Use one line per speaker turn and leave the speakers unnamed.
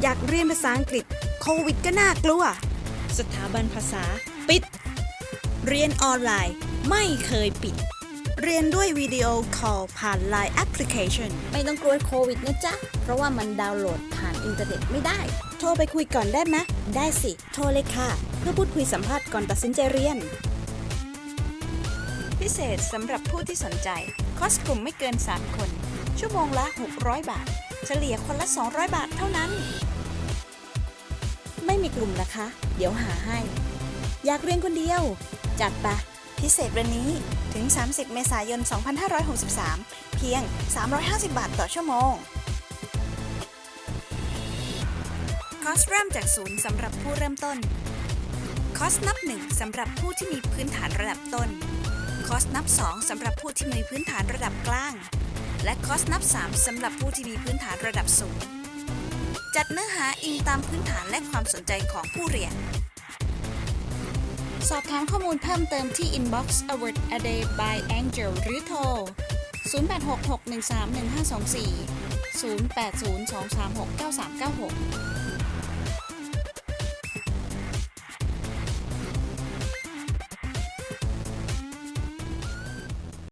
อยากเรียนภาษาอังกฤษโควิดก็น่ากลัว สถาบันภาษาปิด เรียนออนไลน์ไม่เคยปิด เรียนด้วยวิดีโอคอลผ่าน Line Application
ไม่ต้องกลัวโควิดนะจ๊ะ เพราะว่ามันดาวน์โหลดผ่านอินเทอร์เน็ตไม่ได้
โทรไปคุยก่อนได้ไหม
ได้สิ
โทรเลยค่ะ เพื่อพูดคุยสัมภาษณ์ก่อนตัดสินใจเรียน พิเศษสำหรับผู้ที่สนใจ คอร์สกลุ่มไม่เกิน 3 คน ชั่วโมงละ 600 บาท เฉลี่ยคนละ 200 บาทเท่านั้น
ไม่มีกลุ่มนะคะ เดี๋ยวหาให้
อยากเรียนคนเดียว จัดปะพิเศษวันนี้ถึง 30 เมษายน 2563 เพียง 350 บาทต่อชั่วโมง คอร์สเริ่มจากศูนย์สำหรับผู้เริ่มต้น คอร์สนับ1สำหรับผู้ที่มีพื้นฐานระดับต้น คอร์สนับ2สำหรับผู้ที่มีพื้นฐานระดับกลาง และคอร์สนับ 3สำหรับผู้ที่มีพื้นฐานระดับสูง จัดเนื้อหาอิงตามพื้นฐานและความสนใจของผู้เรียน สอบถามข้อมูลเพิ่มเติมที่ inbox Award a day by angel หรือโทร 0866131524 0802369396